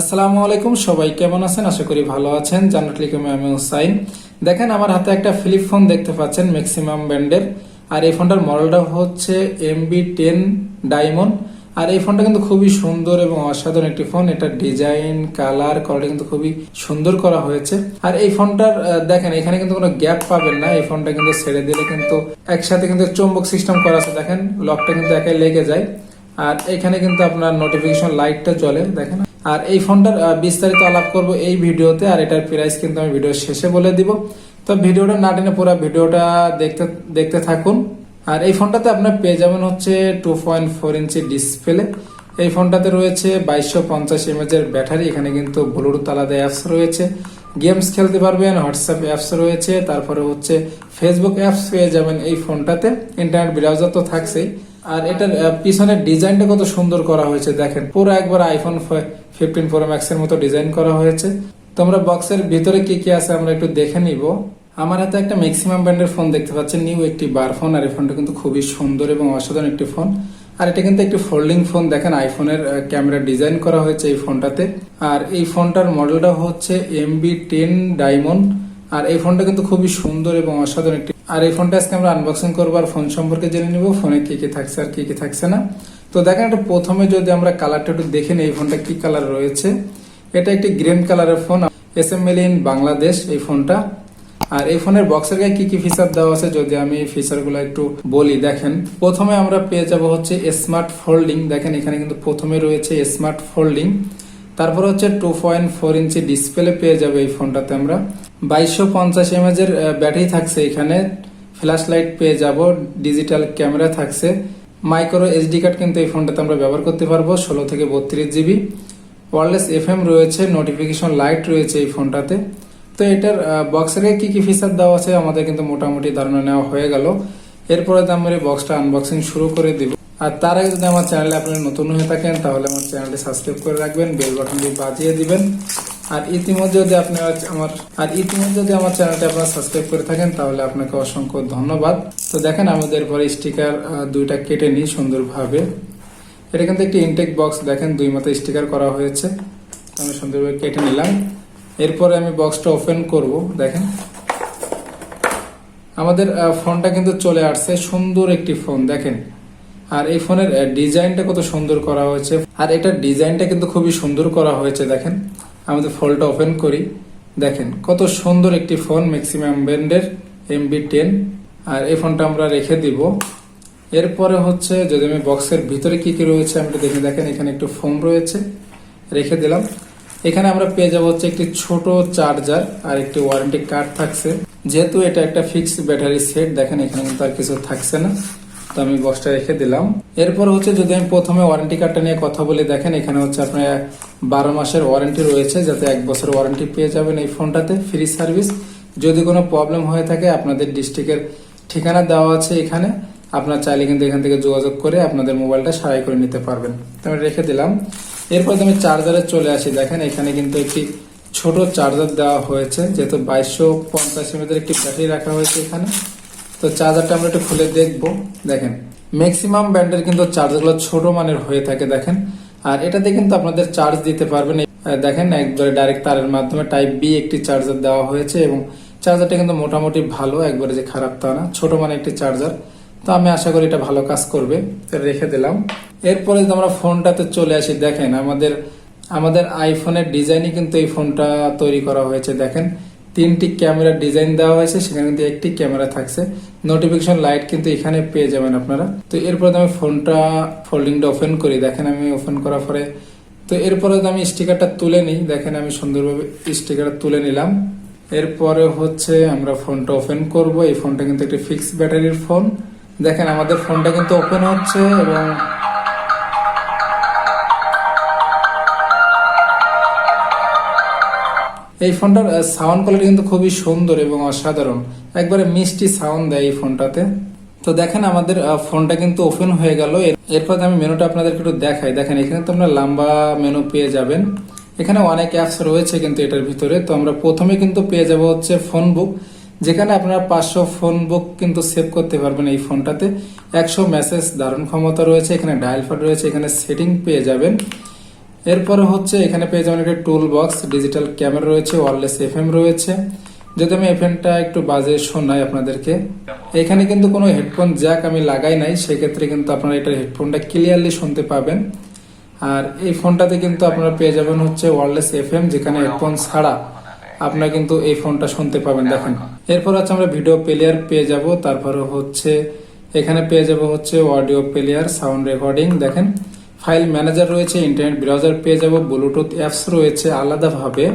আসসালামু আলাইকুম, সবাই কেমন আছেন? আশা করি ভালো আছেন। জান্নাত লিখে আমি হুসাইন দেখেন, আমার হাতে একটা ফ্লিপ ফোন দেখতে পাচ্ছেন, ম্যাক্সিমাম ব্র্যান্ডের। আর এই ফোনটার মডেলটা হচ্ছে এমবি টেন ডায়মন্ড। আর এই ফোনটা কিন্তু খুবই সুন্দর এবং অসাধারণ একটি ফোন। এটা ডিজাইন, কালার, কোয়ালিটি কিন্তু খুবই সুন্দর করা হয়েছে। আর এই ফোনটার দেখেন, এখানে কিন্তু কোনো গ্যাপ পাবেন না। এই ফোনটা কিন্তু ছেড়ে দিলে কিন্তু একসাথে কিন্তু চুম্বক সিস্টেম করা আছে। দেখেন, লকটা কিন্তু একাই লেগে যায়। আর এখানে কিন্তু আপনার নোটিফিকেশন লাইটটা জ্বলে। দেখেন। আর এই ফোনটার বিস্তারিত আলাপ করব এই ভিডিওতে, আর এটার প্রাইস কিন্তু আমি ভিডিও শেষে বলে দিব। তো ভিডিওটা না টেনে পুরো ভিডিওটা দেখতে দেখতে থাকুন। আর এই ফোনটাতে আপনার পেয়ে যাবেন হচ্ছে two point four inch display এই ফোনটাতে রয়েছে বাইশশো পঞ্চাশ এমএচের ব্যাটারি, এখানে কিন্তু ব্লুটুথ আলাদা অ্যাপস রয়েছে। গেমস খেলতে পারবেন হোয়াটসঅ্যাপ অ্যাপস রয়েছে, তারপরে হচ্ছে ফেসবুক অ্যাপস পেয়ে যাবেন এই ফোনটাতে। ইন্টারনেট ব্রাউজার তো থাকছেই। আর এটার পিছনের ডিজাইনটা কত সুন্দর করা হয়েছে, দেখেন। পুরো একবার আইফোন ফিফটিন প্রো ম্যাক্স এর মতো ডিজাইন করা হয়েছে। তোমরা বক্সের ভিতরে কি কি আছে আমরা একটু দেখে নিব। আমার হাতে একটা ম্যাক্সিমাম ব্র্যান্ডের ফোন দেখতে পাচ্ছেন নিউ একটি বার ফোন আর এই ফোনটা কিন্তু খুবই সুন্দর এবং অসাধারণ একটি ফোন আর এটা কিন্তু একটি ফোল্ডিং ফোন দেখেন আইফোনের ক্যামেরা ডিজাইন করা হয়েছে এই ফোনটাতে আর এই ফোনটার মডেলটা হচ্ছে এমবি টেন ডায়মন্ড আর এই ফোনটা কিন্তু খুবই সুন্দর এবং অসাধারণ একটি আর এই ফোনটা আজকে আমরা আনবক্সিং করব আর ফোন সম্পর্কে জেনে নিব। ফোনে কি কি থাকছে আর কি কি থাকছে না। তো দেখেন এটা প্রথমে যদি আমরা কালারটা একটু দেখে নিই, এই ফোনটা কি কালার রয়েছে? এটা একটি গ্রিন কালারের phone S M in Bangladesh এই ফোনটা আর এই ফোনের বক্সের গায়ে কি কি ফিচার দেওয়া আছে যদি আমি এই ফিচারগুলো একটু বলি। দেখেন, প্রথমে আমরা পেয়ে যাব হচ্ছে স্মার্ট ফোল্ডিং দেখেন এখানে কিন্তু প্রথমে রয়েছে স্মার্ট ফোল্ডিং তারপর হচ্ছে two point four inch display পেয়ে যাবে এই ফোনটাতে আমরা। বাইশশো পঞ্চাশ এমএজ এর ব্যাটারি থাকছে এখানে। ফ্ল্যাশ লাইট পেয়ে যাব ডিজিটাল ক্যামেরা থাকছে। মাইক্রো এসডি কার্ড কিন্তু এই ফোনটাতে আমরা ব্যবহার করতে পারব, ষোলো থেকে বত্রিশ জিবি ওয়ারলেস এফএম রয়েছে নোটিফিকেশন লাইট রয়েছে এই ফোনটাতে। তো এটার বক্সের কি কি ফিচার দেওয়া আছে আমাদের কিন্তু মোটামুটি ধারণা নেওয়া হয়ে গেল। এরপরে তো আমরা এই বক্সটা আনবক্সিং শুরু করে দিব। আর তার আগে যদি আমার চ্যানেলে আপনি নতুন হয়ে থাকেন, তাহলে আমার চ্যানেলটি সাবস্ক্রাইব করে রাখবেন বেল বাটনটি বাজিয়ে দিবেন। আর ইতিমধ্যে যদি আপনি আমার, আর ইতিমধ্যে যদি আমার চ্যানেলটি আপনারা সাবস্ক্রাইব করে থাকেন, তাহলে আপনাকে অসংখ্য ধন্যবাদ। তো দেখেন আমাদের পরে স্টিকার দুইটা কেটে নিই সুন্দরভাবে। এটা কিন্তু একটি ইনটেক বক্স দেখেন, দুই মতো স্টিকার করা হয়েছে। আমি সুন্দরভাবে কেটে নিলাম। এরপরে আমি বক্সটা ওপেন করব, দেখেন। আমাদের ফোনটা কিন্তু চলে আসছে, সুন্দর একটি ফোন দেখেন। আর এই ফোনের ডিজাইনটা কত সুন্দর করা হয়েছে। আর এটার ডিজাইনটা কিন্তু খুবই সুন্দর করা হয়েছে, দেখেন। আমাদের ফোনটা ওপেন করি। দেখেন, কত সুন্দর একটি ফোন ম্যাক্সিমাম ব্র্যান্ডের এমবি টেন আর এই ফোনটা আমরা রেখে দিব। এরপরে হচ্ছে, যদি আমি বক্সের ভিতরে কি কি রয়েছে, আমি দেখে দেখেন, এখানে একটু ফোম রয়েছে। রেখে দিলাম। এখানে আমরা পেয়ে যাব হচ্ছে একটি ছোট চার্জার আর একটি ওয়ারেন্টি কার্ড থাকছে। যেহেতু এটা একটা ফিক্সড ব্যাটারি সেট দেখেন, এখানে কিন্তু আর কিছু থাকছে না। তো আমি বক্সটা রেখে দিলাম। এরপর হচ্ছে যদি আমি প্রথমে ওয়ারেন্টি কার্ডটা নিয়ে কথা বলি, দেখেন এখানে হচ্ছে আপনার বারো মাসের ওয়ারেন্টি রয়েছে, যাতে এক বছর ওয়ারেন্টি পেয়ে যাবেন এই ফোনটাতে ফ্রি সার্ভিস যদি কোনো প্রবলেম হয়ে থাকে, আপনাদের ডিস্ট্রিক্টের ঠিকানা দেওয়া আছে এখানে। আপনার চাইলে কিন্তু এখান থেকে যোগাযোগ করে আপনাদের মোবাইলটা সারাই করে নিতে পারবেন। তো আমি রেখে দিলাম। এরপর আমি চার্জারে চলে আসি, দেখেন এখানে কিন্তু একটি ছোট চার্জার দেওয়া হয়েছে, যেহেতু বাইশশো পঞ্চাশ এমএদের একটি ব্যাটারি রাখা হয়েছে এখানে। তো চার্জারটা আমরা একটু খুলে দেখব। দেখেন ম্যাক্সিমাম ব্র্যান্ডের কিন্তু চার্জারগুলো ছোট মানের হয়ে থাকে, দেখেন। আর এটাতে কিন্তু আপনাদের চার্জ দিতে পারবেন। দেখেন, একবারে ডাইরেক্ট তারের মাধ্যমে টাইপ বি একটি চার্জার দেওয়া হয়েছে এবং চার্জারটা কিন্তু মোটামুটি ভালো, একবারে যে খারাপ তা না, ছোট মানে একটি চার্জার তো আমি আশা করি এটা ভালো কাজ করবে। রেখে দিলাম। এরপরে যদি আমরা ফোনটাতে চলে আসি, দেখেন, আমাদের আমাদের আইফোনের ডিজাইনই কিন্তু এই ফোনটা তৈরি করা হয়েছে, দেখেন। তিনটি ক্যামেরা ডিজাইন দেওয়া হয়েছে, সেখানে কিন্তু একটি ক্যামেরা থাকছে। নোটিফিকেশন লাইট কিন্তু এখানে পেয়ে যাবেন আপনারা। তো এরপর আমি ফোনটা ফোল্ডিংটা ওপেন করি, দেখেন আমি ওপেন করার পরে, তো এরপরে আমি স্টিকারটা তুলে নিই, দেখেন আমি সুন্দরভাবে স্টিকারটা তুলে নিলাম। এরপরে হচ্ছে আমরা ফোনটা ওপেন করব। এই ফোনটা কিন্তু একটি ফিক্স ব্যাটারির ফোন দেখেন আমাদের ফোনটা কিন্তু ওপেন হচ্ছে এবং এই ফোনটার সাউন্ড কোয়ালিটি কিন্তু খুবই সুন্দর এবং অসাধারণ। একবারে মিষ্টি সাউন্ড দেয় এই ফোনটাতে। তো দেখেন আমাদের ফোনটা কিন্তু ওপেন হয়ে গেল। এরপর আমি মেনুটা আপনাদেরকে একটু দেখাই। দেখেন, এখানে তো আমরা লম্বা মেনু পেয়ে যাবেন। এখানে অনেক অ্যাপস রয়েছে কিন্তু এটার ভিতরে। তো আমরা প্রথমে কিন্তু পেয়ে যাব হচ্ছে ফোন বুক যেখানে আপনারা পাঁচশো ফোন বুক কিন্তু সেভ করতে পারবেন এই ফোনটাতে। একশো মেসেজ ধারণ ক্ষমতা রয়েছে, এখানে ডায়াল রয়েছে, এখানে সেটিং পেয়ে যাবেন। এরপরে হচ্ছে এখানে পেয়ে যাবেন একটা টুল বক্স ডিজিটাল ক্যামেরা রয়েছে ওয়ারলেস এফএম রয়েছে। যদি আমি এফএমটা একটু বাজে শোনাই আপনাদেরকে। এখানে কিন্তু কোনো হেডফোন জ্যাক আমি লাগাই নাই, সেক্ষেত্রে কিন্তু আপনারা এটা হেডফোনটা ক্লিয়ারলি শুনতে পাবেন। আর এই ফোনটাতে কিন্তু আপনারা পেয়ে যাবেন হচ্ছে ওয়ারলেস এফএম যেখানে হেডফোন ছাড়া আপনারা কিন্তু এই ফোনটা শুনতে পাবেন, দেখেন। এরপর হচ্ছে আমরা ভিডিও প্লেয়ার পেয়ে যাব, তারপরে হচ্ছে এখানে পেয়ে যাব হচ্ছে অডিও প্লেয়ার সাউন্ড রেকর্ডিং দেখেন। ফাইল ম্যানেজার রয়েছে, ইন্টারনেট ব্রাউজার পেয়ে যাব, ব্লুটুথ অ্যাপস রয়েছে আলাদাভাবে।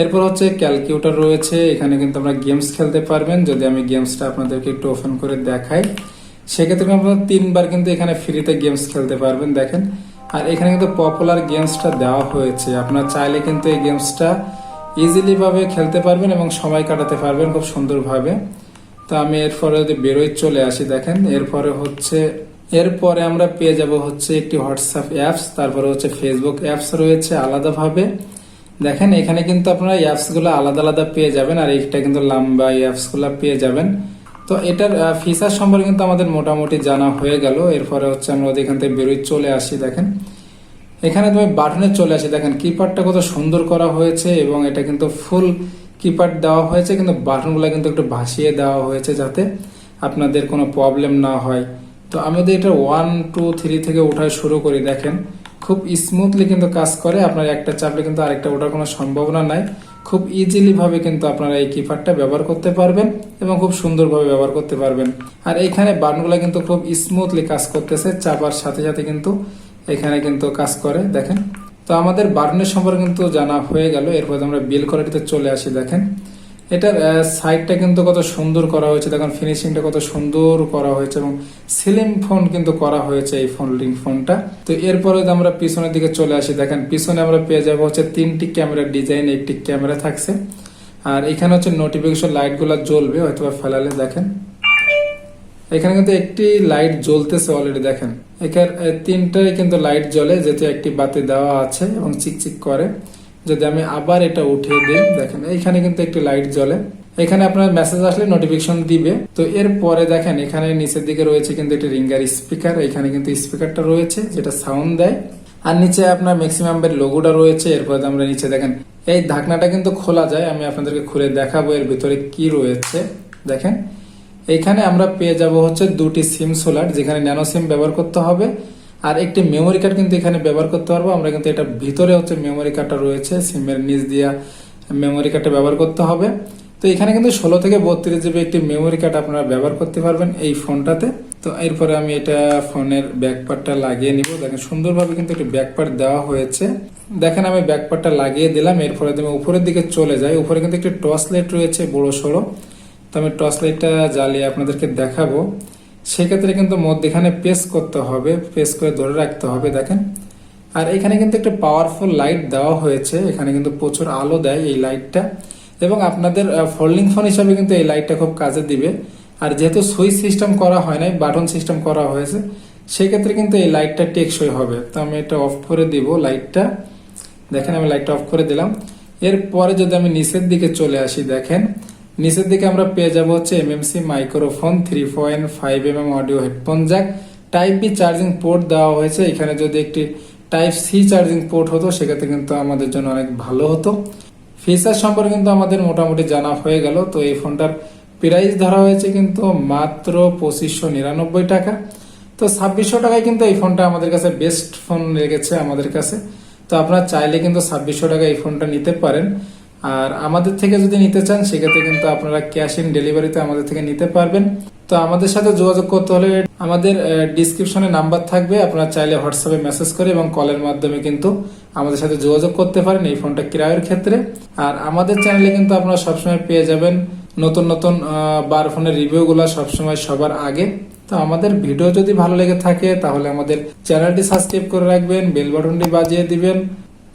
এরপর হচ্ছে ক্যালকুলেটর রয়েছে, এখানে কিন্তু আমরা গেমস খেলতে পারবেন। যদি আমি গেমসটা আপনাদেরকে একটু ওপেন করে দেখাই, সেক্ষেত্রে আপনারা তিনবার কিন্তু এখানে ফ্রিতে গেমস খেলতে পারবেন, দেখেন। আর এখানে কিন্তু পপুলার গেমসটা দেওয়া হয়েছে, আপনার চাইলে কিন্তু এই গেমসটা ইজিলিভাবে খেলতে পারবেন এবং সময় কাটাতে পারবেন খুব সুন্দরভাবে। তো আমি এরপরে যদি বেরোয় চলে আসি, দেখেন। এরপরে হচ্ছে এরপরে আমরা পেয়ে যাব হচ্ছে একটি হোয়াটসঅ্যাপ অ্যাপস তারপরে হচ্ছে ফেসবুক অ্যাপস রয়েছে আলাদাভাবে। দেখেন, এখানে কিন্তু আপনারা অ্যাপসগুলো আলাদা আলাদা পেয়ে যাবেন, আর এইটা কিন্তু লম্বা অ্যাপসগুলো পেয়ে যাবেন। তো এটার ফিচার সম্পর্কে কিন্তু আমাদের মোটামুটি জানা হয়ে গেল। এরপরে হচ্ছে আমরা এখান থেকে বেরোই, চলে আসি, দেখেন। এখানে তুমি বাটনে চলে আসি, দেখেন কিপারটা কত সুন্দর করা হয়েছে, এবং এটা কিন্তু ফুল কিপার দেওয়া হয়েছে, কিন্তু বাটনগুলো কিন্তু একটু ভাসিয়ে দেওয়া হয়েছে যাতে আপনাদের কোনো প্রবলেম না হয়। তো আমি যদি এটা ওয়ান টু থ্রি থেকে উঠায় শুরু করি, দেখেন, খুব স্মুথলি কিন্তু কাজ করে, আপনার একটা চাপলে কিন্তু আরেকটা ওঠার কোনো সম্ভাবনা নাই। খুব ইজিলি ভাবে কিন্তু আপনারা এই কিপারটা ব্যবহার করতে পারবেন এবং খুব সুন্দরভাবে ব্যবহার করতে পারবেন। আর এখানে বাটনগুলো কিন্তু খুব স্মুথলি কাজ করতেছে, চাপার সাথে সাথে কিন্তু এখানে কিন্তু কাজ করে, দেখেন। তো আমাদের বার্নের সম্পর্কে কিন্তু জানা হয়ে গেল, এরপর আমরা বিল কোয়ালিটিতে চলে আসি, দেখেন। এটার সাইডটা কিন্তু কত সুন্দর করা হয়েছে। দেখুন ফিনিশিংটা কত সুন্দর করা হয়েছে এবং সিলিং ফোন কিন্তু করা হয়েছে এই ফোন ফোল্ডিং ফোনটা তো এরপরে আমরা পিছনের দিকে চলে আসি, দেখেন, পিছনে আমরা পেয়ে যাব হচ্ছে তিনটি ক্যামেরার ডিজাইন একটি ক্যামেরা থাকছে। আর এখানে হচ্ছে নোটিফিকেশন লাইটগুলো জ্বলবে হয়তো ফেলালে দেখেন। এখানে কিন্তু একটি লাইট জ্বলতেছে অলরেডি দেখেন। এখানে তিনটাই কিন্তু লাইট জ্বলে, যেহেতু একটি বাতি দেওয়া আছে এবং চিকচিক করে। যদি আমি আবার এটা উঠিয়ে দিই, দেখেন, এইখানে কিন্তু একটি লাইট জ্বলে। এখানে আপনার মেসেজ আসলে নোটিফিকেশন দিবে। তো এরপরে দেখেন, এখানে নিচের দিকে রয়েছে কিন্তু একটি রিঙ্গার স্পিকার এখানে কিন্তু স্পিকারটা রয়েছে, যেটা সাউন্ড দেয়। আর নিচে আপনার ম্যাক্সিমাম লোগোটা রয়েছে, এরপরে আমরা নিচে দেখেন, এই ঢাকনাটা কিন্তু খোলা যায়, আমি আপনাদেরকে খুলে দেখাবো এর ভিতরে কি রয়েছে। দেখেন, এখানে আমরা পেয়ে যাব হচ্ছে দুটি সিম সোলার যেখানে ন্যানো সিম ব্যবহার করতে হবে। আর একটি মেমোরি কার্ড কিন্তু এখানে ব্যবহার করতে পারব। আমরা কিন্তু এটা ভিতরে হচ্ছে মেমোরি কার্ডটা রয়েছে সিমের নিচ দিয়া মেমোরি কার্ডটা ব্যবহার করতে হবে। তো এখানে কিন্তু ষোলো থেকে বত্রিশ জিবি একটি মেমোরি কার্ড আপনারা ব্যবহার করতে পারবেন এই ফোনটাতে। তো এরপরে আমি এটা ফোনের ব্যাকপার্টটা লাগিয়ে নিব। দেখেন সুন্দরভাবে কিন্তু একটি ব্যাকপার্ট দেওয়া হয়েছে। দেখেন আমি ব্যাকপার্টটা লাগিয়ে দিলাম। এরপরে আমি উপরের দিকে চলে যাই, উপরে কিন্তু একটি টর্চ লাইট রয়েছে বড় সড়ো তো আমি টর্চ লাইটটা জ্বালিয়ে আপনাদেরকে দেখাবো। সেক্ষেত্রে কিন্তু মধ্যেখানে পেস করতে হবে পেস করে ধরে রাখতে হবে, দেখেন। আর এখানে কিন্তু একটা পাওয়ারফুল লাইট দেওয়া হয়েছে, এখানে কিন্তু প্রচুর আলো দেয় এই লাইটটা এবং আপনাদের ফোল্ডিং ফোন হিসাবে কিন্তু এই লাইটটা খুব কাজে দিবে। আর যেহেতু সুইচ সিস্টেম করা হয় নাই বাটন সিস্টেম করা হয়েছে, সেক্ষেত্রে কিন্তু এই লাইটটা টেকসই হবে। তো আমি এটা অফ করে দিব লাইটটা দেখেন আমি লাইটটা অফ করে দিলাম। এরপরে যদি আমি নিচের দিকে চলে আসি, দেখেন নিচের দিকে আমরা পেয়ে যাব হচ্ছে MMC microphone three point five M M audio headphone jack type B charging port দেওয়া হয়েছে। এখানে যদি একটি টাইপ সি চার্জিং পোর্ট হতো, সেক্ষেত্রে কিন্তু আমাদের জন্য অনেক ভালো হতো। ফিচার সম্পর্কে কিন্তু আমাদের মোটামুটি জানা হয়ে গেল। তো এই ফোনটার প্রাইস ধরা হয়েছে কিন্তু মাত্র পঁচিশশো নিরানব্বই টাকা। তো ছাব্বিশশো টাকায় কিন্তু এই ফোনটা আমাদের কাছে বেস্ট ফোন লেগেছে আমাদের কাছে। তো আপনারা চাইলে কিন্তু ছাব্বিশশো টাকা এই ফোনটা নিতে পারেন। আর আমাদের থেকে যদি নিতে চান, সেক্ষেত্রে কিন্তু আপনারা ক্যাশ ইন ডেলিভারিতে আমাদের থেকে নিতে পারবেন। তো আমাদের সাথে যোগাযোগ করতে হলে আমাদের ডিসক্রিপশনে নাম্বার থাকবে। আপনারা চাইলে হোয়াটসঅ্যাপে মেসেজ করে এবং কলের মাধ্যমে কিন্তু আমাদের সাথে যোগাযোগ করতে পারেন এই ফোনটা ক্রয়ের ক্ষেত্রে। আর আমাদের চ্যানেলে কিন্তু আপনারা সবসময় পেয়ে যাবেন নতুন নতুন বার ফোনের রিভিউগুলো সবসময় সবার আগে। তো আমাদের ভিডিও যদি ভালো লেগে থাকে, তাহলে আমাদের চ্যানেলটি সাবস্ক্রাইব করে রাখবেন বেল বাটনটি বাজিয়ে দিবেন।